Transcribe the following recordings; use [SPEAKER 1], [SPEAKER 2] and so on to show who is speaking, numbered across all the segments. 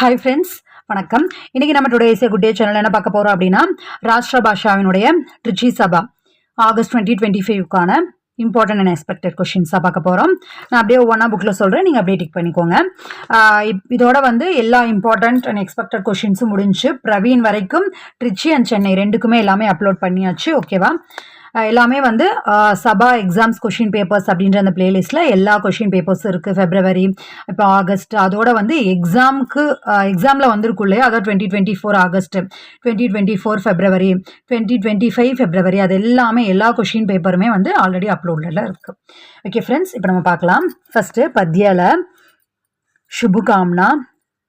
[SPEAKER 1] Hi friends வணக்கம். இன்றைக்கி நம்ம டுடே இசை குட் டே சேனல் என்ன பார்க்க போகிறோம் அப்படின்னா Rashtra பாஷாவினுடைய Trichy Sabha August twenty twenty ஃபைவ்க்கான important and expected கொஷின்ஸாக பார்க்க போகிறோம் நான் அப்படியே ஒவ்வொன்றா புக்கில் சொல்கிறேன் நீங்கள் அப்படியே டிக் பண்ணிக்கோங்க. இப்- இதோட வந்து எல்லா இம்பார்ட்டண்ட் அண்ட் எக்ஸ்பெக்டட் கொஷின்ஸும் முடிஞ்சு பிரவீன் வரைக்கும் ட்ரிச்சி அண்ட் சென்னை ரெண்டுக்குமே எல்லாமே அப்லோட் பண்ணியாச்சு. ஓகேவா எல்லாமே வந்து ஆஹ் சபா எக்ஸாம்ஸ் கொஷின் பேப்பர்ஸ் அப்படின்ற அந்த பிளேலிஸ்ட்டில் எல்லா கொஷின் பேப்பர்ஸும் இருக்குது ஃபெப்ரவரி இப்போ ஆகஸ்ட் அதோட வந்து எக்ஸாமுக்கு எக்ஸாமில் வந்திருக்கும் இல்லையா அதாவது twenty twenty four August twenty twenty four February twenty twenty five February அது எல்லாமே எல்லா கொஷின் பேப்பருமே வந்து ஆல்ரெடி அப்லோடில் இருக்குது ஓகே ஃப்ரெண்ட்ஸ் இப்போ நம்ம பார்க்கலாம் ஃபஸ்ட்டு பத்யால शुभकामना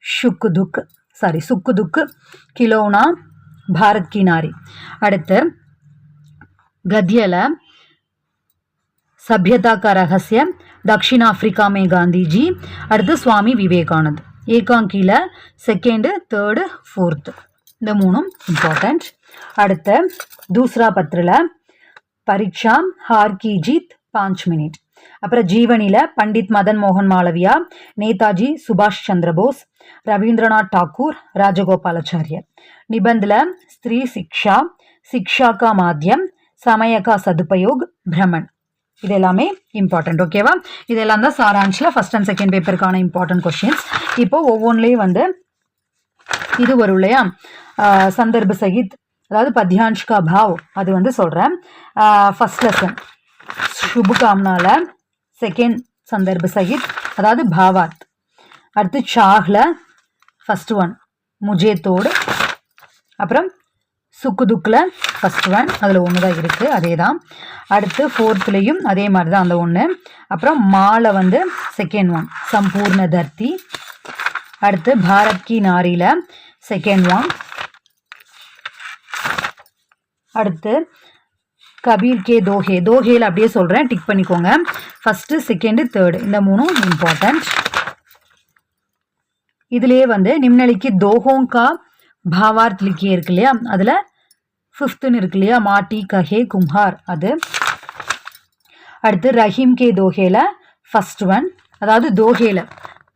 [SPEAKER 1] शुक दुख சாரி சுக்கு துக்கு கிலோனா பாரத் கி நாரி அடுத்து ಗದ್ಯಲ ಸಭ್ಯತಾ ரகசியம் ರಹಸ್ಯ ದಕ್ಷಿಣ ಆಫ್ರಿಕಾ அடுத்து சுவாமி விவேகானந்த். ஏகாங்கியில் செகண்டு தேர்டு ஃபோர்த்து இந்த மூணும் இம்பார்ட்டண்ட் அடுத்த தூஸ்ரா பத்திரில் பரீட்சா ஹார் கி பாஞ்ச் மினிட். அப்புறம் ஜீவனியில் பண்டித் மதன் மோகன் மாளவியா நேதாஜி சுபாஷ் சந்திரபோஸ் ரவீந்திரநாத் டாகூர் ராஜகோபாலாச்சாரியர். நிபந்தில் ஸ்திரீ சிக்ஷா சிக்ஷா கா மாத்தியம் சமயகா சதுப்பயோக் சதுபயோக் பிரமன். இது எல்லாமே இம்பார்ட்டன்ட் ஓகேவா இதெல்லாம் தான் சாராஞ்சில் ஃபர்ஸ்ட் அண்ட் செகண்ட் பேப்பருக்கான இம்பார்ட்டன்ட் கொஷின்ஸ் இப்போ ஒவ்வொன்றிலையும் வந்து இது வரும் இல்லையா? சந்தர்ப சந்தர்ப்ப சகித் அதாவது பத்யான்ஷ்கா பாவ் அது வந்து சொல்கிறேன் ஃபஸ்ட் லெசன் சுபகாம்னால செகண்ட் சந்தர்ப்ப சகித் அதாவது பாவாத். அடுத்து சாஹ்ல ஃபஸ்ட் ஒன் முஜேத்தோடு. அப்புறம் சுக்கு துக்கில் ஃபர்ஸ்ட் ஒன் அதில் ஒன்று தான் இருக்குது அதே தான் அடுத்து ஃபோர்த்துலேயும் அதே மாதிரி தான் அந்த ஒன்று அப்புறம் மாலை வந்து செகண்ட் ஒன் சம்பூர்ண தர்த்தி. அடுத்து பாரத் கி நாரியில் செகண்ட் ஒன் அடுத்து கபீர் கே தோஹே. தோஹேல அப்படியே சொல்கிறேன் டிக் பண்ணிக்கோங்க. ஃபஸ்ட்டு செகண்டு தேர்டு இந்த மூணும் இம்பார்ட்டண்ட் இதுலேயே வந்து நிம்னலிக்கு தோஹோங்கா பாவார்த் லிக்கியே இருக்கு இல்லையா அதில் ஃபிஃப்த்துன்னு இருக்கு இல்லையா? மாட்டி கஹே கும்ஹார் அது அடுத்து ரஹீம் கே தோஹேல ஃபஸ்ட் ஒன் அதாவது தோஹேல.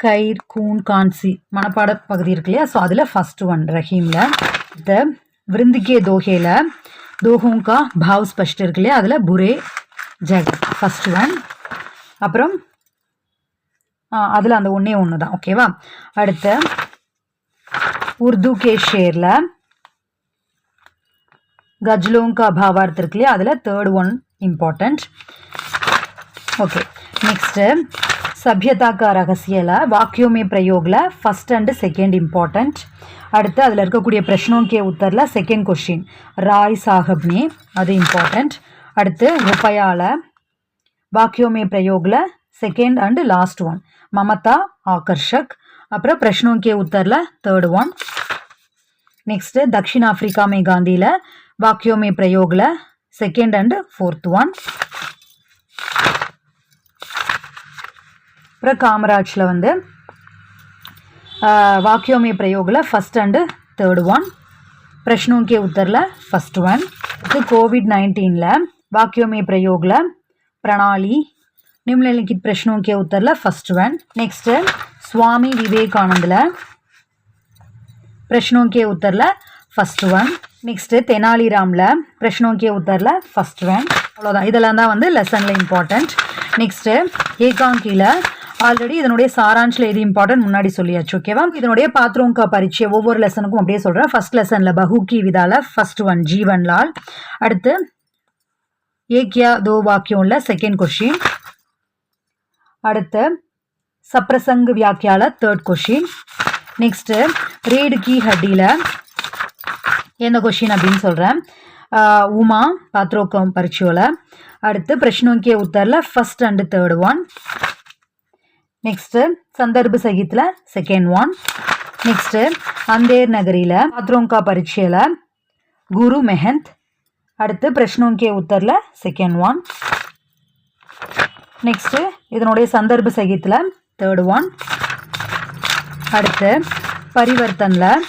[SPEAKER 1] கைர் கூன் கான்சி மனப்பாட பகுதி இருக்கு இல்லையா? ஸோ அதில் ஃபஸ்ட் ஒன் ரஹீமில். த விருந்திகே தோஹேல. தோஹோங்கா பாவ் ஸ்பஷ்ட் இருக்கு இல்லையா? அதில் புரே ஜக் ஃபர்ஸ்ட் ஒன் அப்புறம் அதில் அந்த ஒன்றே ஒன்று தான் ஓகேவா அடுத்து உருது கே ஷேரில். கஜ்லோங்கா பாவார்த் இருக்கு இல்லையா? அதில் third one important okay next சபியதாக்கா ரகசியல வாக்கியோமே பிரயோகில் ஃபஸ்ட் அண்டு செகண்ட் இம்பார்ட்டண்ட் அடுத்து அதில் இருக்கக்கூடிய பிரஷ்னோக்கே உத்தரில் செகண்ட் கொஷின் ராய் சாஹப்னே அது இம்பார்ட்டண்ட் அடுத்து ருப்பையால வாக்கியோமே பிரயோகில் second and last one Mamata ஆகர்ஷக். அப்புறம் பிரஷ்னோக்கே உத்தரில் தேர்ட் ஒன் நெக்ஸ்ட்டு தக்ஷிண் ஆஃப்ரிக்கா காந்தியில் ವಾಕ್ಯೋಮಿ பிரயோகில் செகண்ட் அண்டு ಫೋರ್ತ್ ஒன் அப்புறம் காமராஜில் வந்து வாக்கியோமி பிரயோகில் ஃபஸ்ட் அண்டு தேர்ட் ஒன் பிரஷ்னோக்கே உத்தரில் ஃபஸ்ட் ஒன் இது கோவிட் நைன்டீனில் வாக்கியோமி பிரயோகில் பிரணாலி நிம்னலிக்கிட் பிரஷ்னோக்கே உத்தரில் ஃபஸ்ட் ஒன் நெக்ஸ்ட்டு சுவாமி விவேகானந்தில் பிரஷ்னோக்கே உத்தரில் ஃபஸ்ட் ஒன் நெக்ஸ்ட்டு தெனாலிராமில் பிரஷ்னோக்கிய உத்தரில் ஃபஸ்ட் ரேங்க் அவ்வளோதான் இதெல்லாம் தான் வந்து லெசனில் இம்பார்ட்டண்ட் நெக்ஸ்ட்டு ஏகாங்கியில் ஆல்ரெடி இதனுடைய சாராஞ்சில் எது இம்பார்ட்டன்ட் முன்னாடி சொல்லியாச்சு ஓகேவா இதனுடைய பாத்ரூங்கா பரீட்சை ஒவ்வொரு லெசனுக்கும் அப்படியே சொல்கிறேன் ஃபஸ்ட் லெசனில் பஹூக்கி விதால ஃபர்ஸ்ட் ஒன் ஜீவன் லால் அடுத்து ஏக்கியா தோ வாக்கியம்ல செகண்ட் கொஷின் அடுத்து சப்ரசங் வியாக்கியால தேர்ட் கொஷின் நெக்ஸ்ட்டு ரேடு கீ ஹட்டியில் எந்த கொஷின் அப்படின்னு சொல்கிறேன் உமா பாத்ரோக்கம் பரீட்சையில். அடுத்து பிரஷ்னோக்கிய உத்தரில் first and third one next சந்தர்ப சகித்தில் செகண்ட் ஒன் நெக்ஸ்ட்டு அந்தேர் நகரியில் பாத்ரோங்கா பரீட்சையில் குரு மெஹந்த். அடுத்து பிரஷ்னோங்கிய உத்தரில் செகண்ட் ஒன் நெக்ஸ்ட்டு இதனுடைய சந்தர்ப்ப சகித்தில் தேர்ட் ஒன் அடுத்து பரிவர்த்தனில்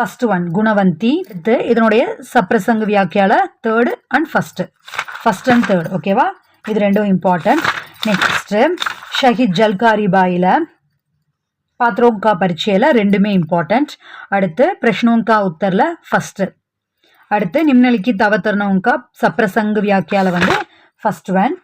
[SPEAKER 1] ஃபர்ஸ்ட் ஒன் குணவந்தி அடுத்து இதனுடைய சப்ரசங்க வியாக்கியால third and first first and third ஓகேவா இது ரெண்டும் இம்பார்ட்டன்ட் நெக்ஸ்ட்டு ஷஹீத் ஜல்காரி பாயில் பாத்ரோங்கா பரீட்சையில் ரெண்டுமே இம்பார்ட்டண்ட் அடுத்து பிரஷ்னோங்கா உத்தரில் ஃபஸ்ட்டு அடுத்து நிம்னலிக்கித் அவதரணோங்கா சப்ரசங்க வியாக்கியால வந்து ஃபர்ஸ்ட் ஒன்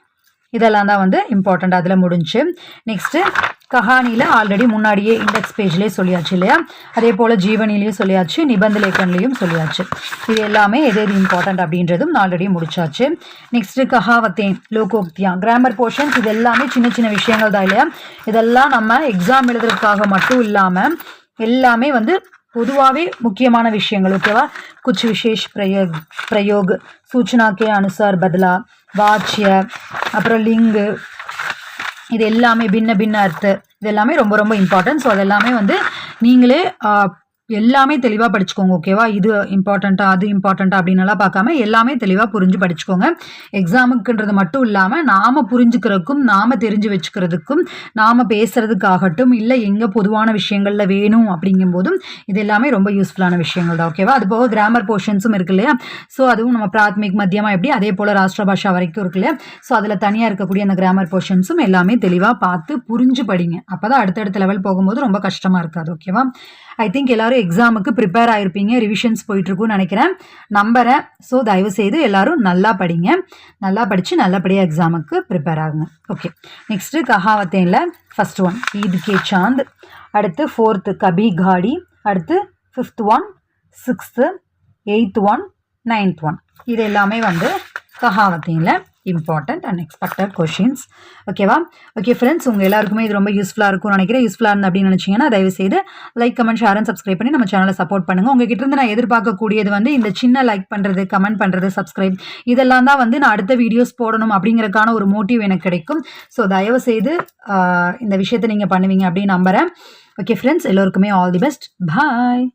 [SPEAKER 1] இதெல்லாம் தான் வந்து இம்பார்ட்டண்ட் அதில் முடிஞ்சு. நெக்ஸ்ட்டு கஹானியில் ஆல்ரெடி முன்னாடியே இண்டெக்ஸ் பேஜ்லேயே சொல்லியாச்சு இல்லையா? அதே போல் ஜீவனிலையும் சொல்லியாச்சு நிபந்தலேக்கன்லேயும் சொல்லியாச்சு. இது எல்லாமே எது எது இம்பார்ட்டண்ட் அப்படின்றதும் ஆல்ரெடி முடிச்சாச்சு. நெக்ஸ்ட்டு கஹாவத்தேன் லோகோக்தியா கிராமர் போர்ஷன்ஸ் இது எல்லாமே சின்ன சின்ன விஷயங்கள் தான் இல்லையா? இதெல்லாம் நம்ம எக்ஸாம் எழுதுறதுக்காக மட்டும் இல்லாமல் எல்லாமே வந்து பொதுவாகவே முக்கியமான விஷயங்கள் ஓகேவா குச் விசேஷ் பிரயோக் பிரயோக் சூச்சனாக்கே கே அனுசார் பதிலா வாட்சிய அப்புறம் லிங்கு இது எல்லாமே பின்ன பின்ன அர்த்த இது எல்லாமே ரொம்ப ரொம்ப இம்பார்ட்டன்ட் ஸோ அது எல்லாமே வந்து நீங்களே எல்லாமே தெளிவாக படிச்சுக்கோங்க ஓகேவா இது இம்பார்ட்டண்ட்டாக அது இம்பார்ட்டண்ட்டா அப்படின்னலாம் பார்க்காம எல்லாமே தெளிவாக புரிஞ்சு படிச்சுக்கோங்க. எக்ஸாமுக்குன்றது மட்டும் இல்லாமல் நாம் புரிஞ்சுக்கிறதுக்கும் நாம் தெரிஞ்சு வச்சுக்கிறதுக்கும் நாம் பேசுகிறதுக்காகட்டும் இல்லை எங்கே பொதுவான விஷயங்களில் வேணும் அப்படிங்கும்போதும் இது எல்லாமே ரொம்ப யூஸ்ஃபுல்லான விஷயங்கள் தான் ஓகேவா அது போக கிராமர் போர்ஷன்ஸும் இருக்கு இல்லையா? ஸோ அதுவும் நம்ம பிராத்மிக் மத்தியமாக எப்படி? அதே போல் ராஷ்டிர பாஷா வரைக்கும் இருக்கு இல்லையா? ஸோ அதில் தனியாக இருக்கக்கூடிய அந்த கிராமர் போர்ஷன்ஸும் எல்லாமே தெளிவாக பார்த்து புரிஞ்சு படிங்க. அப்போ தான் அடுத்தடுத்த லெவல் போகும்போது ரொம்ப கஷ்டமாக இருக்காது ஓகேவா ஐ திங்க் எல்லோரும் எக்ஸாமுக்கு ப்ரிப்பேர் ஆகிருப்பீங்க ரிவிஷன்ஸ் போயிட்டுருக்குன்னு நினைக்கிறேன். நம்புறேன். ஸோ தயவு செய்து எல்லாரும் நல்லா படிங்க. நல்லா படித்து நல்லபடியாக எக்ஸாமுக்கு ப்ரிப்பேர் ஆகுங்க. ஓகே நெக்ஸ்ட்டு கஹாவத்தேனில் ஃபஸ்ட் ஒன் ஈத் கே சாந்த் அடுத்து ஃபோர்த்து கபி காடி அடுத்து fifth one sixth eighth one ninth one இது எல்லாமே வந்து கஹாவத்தீனில். இம்பார்ட்டண்ட் அண்ட் எக்ஸ்பெக்டட் கொஷின்ஸ் ஓகேவா ஓகே ஃப்ரெண்ட்ஸ் உங்கள் எல்லாருக்குமே இது ரொம்ப யூஸ்ஃபுல்லாக இருக்கும்னு நினைக்கிறேன். யூஸ்ஃபுல்லாக இருந்து அப்படின்னு நினச்சிங்கன்னா தயவு செய்து like comment share and subscribe பண்ணி நம்ம சேனலை சப்போர்ட் பண்ணுங்கள் உங்ககிட்ட இருந்து நான் எதிர்பார்க்கக்கூடியது வந்து இந்த சின்ன லைக் பண்ணுறது கமெண்ட் பண்ணுறது சப்ஸ்கிரைப் இதெல்லாம் தான் வந்து நான் அடுத்த வீடியோஸ் போடணும் அப்படிங்கிறக்கான ஒரு மோட்டிவ் எனக்கு கிடைக்கும். ஸோ தயவு செய்து இந்த விஷயத்தை நீங்கள் பண்ணுவீங்க அப்படின்னு நம்புகிறேன் ஓகே ஃப்ரெண்ட்ஸ் எல்லோருக்குமே ஆல் தி பெஸ்ட் பாய்